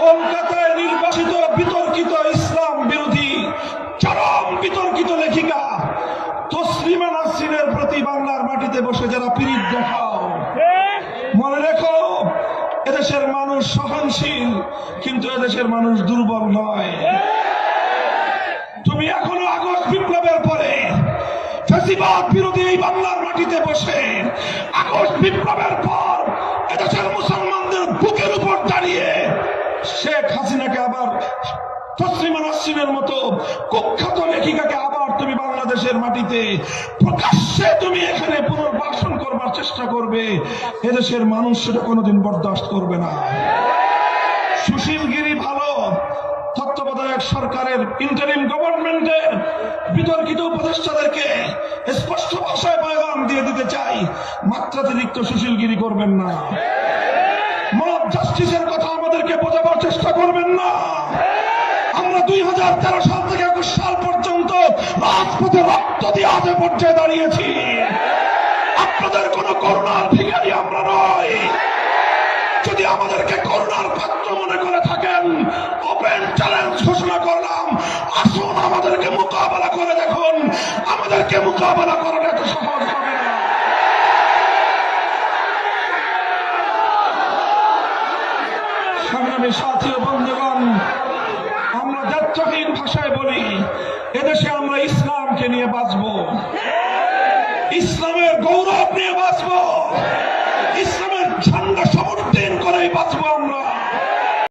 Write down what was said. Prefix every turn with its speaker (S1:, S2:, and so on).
S1: কলকাতায় নির্বাচিত, বিতর্কিত ইসলাম বিরোধী, চরম বিতর্কিত লেখিকা তসলিমা নাসরিনের প্রতি বাংলার মাটিতে বসে যারা পীড়িত দেখাও। মনে রেখো, এদেশের মানুষ সহনশীল, কিন্তু এদেশের মানুষ দুর্বল নয়। তুমি এখনও আগস্ট বিপ্লবের পরে ফ্যাসিবাদ বিরোধী এই বাংলার মাটিতে বসে আগস্ট বিপ্লবের তসলিমা মতো কুখ্যাত লেখিকাকে আবার তুমি বাংলাদেশের মাটিতে প্রকাশ্যে তুমি এখানে পুনর্বাসন করবার চেষ্টা করবে, এদেশের মানুষ সেটা কোনোদিন বরদাস্ত করবে না। সুশীলগিরি ভালো তত্ত্বাবধায়ক সরকারের ইন্টারিম গভর্নমেন্টের বিতর্কিত উপদেষ্টাদেরকে স্পষ্ট ভাষায় পয়গাম দিয়ে দিতে চাই, মাত্রাতিরিক্ত সুশীলগিরি করবেন না। মব জাস্টিসের কথা আমাদেরকে বোঝাবার চেষ্টা করবেন না। আমরা দুই হাজার তেরো সাল থেকে একুশ সাল পর্যন্ত রাজপথে রক্ত দিয়ে আজে পর্যায়ে দাঁড়িয়েছি। আপনাদের কোন করুণার ভিখারি আমরা নয় যদি আমাদেরকে করুণার পাত্র মনে করে থাকেন, ওপেন চ্যালেঞ্জ ঘোষণা করলাম, আসুন আমাদেরকে মোকাবেলা করে দেখুন। আমাদেরকে মোকাবেলা করাটা এত সহজ হবে না। সংগ্রামী সাথী বন্ধুগণ, আমরা যাত্রাহীন ভাষায় বলি এদেশে আমরা ইসলামকে নিয়ে বাঁচব। বাঁচবো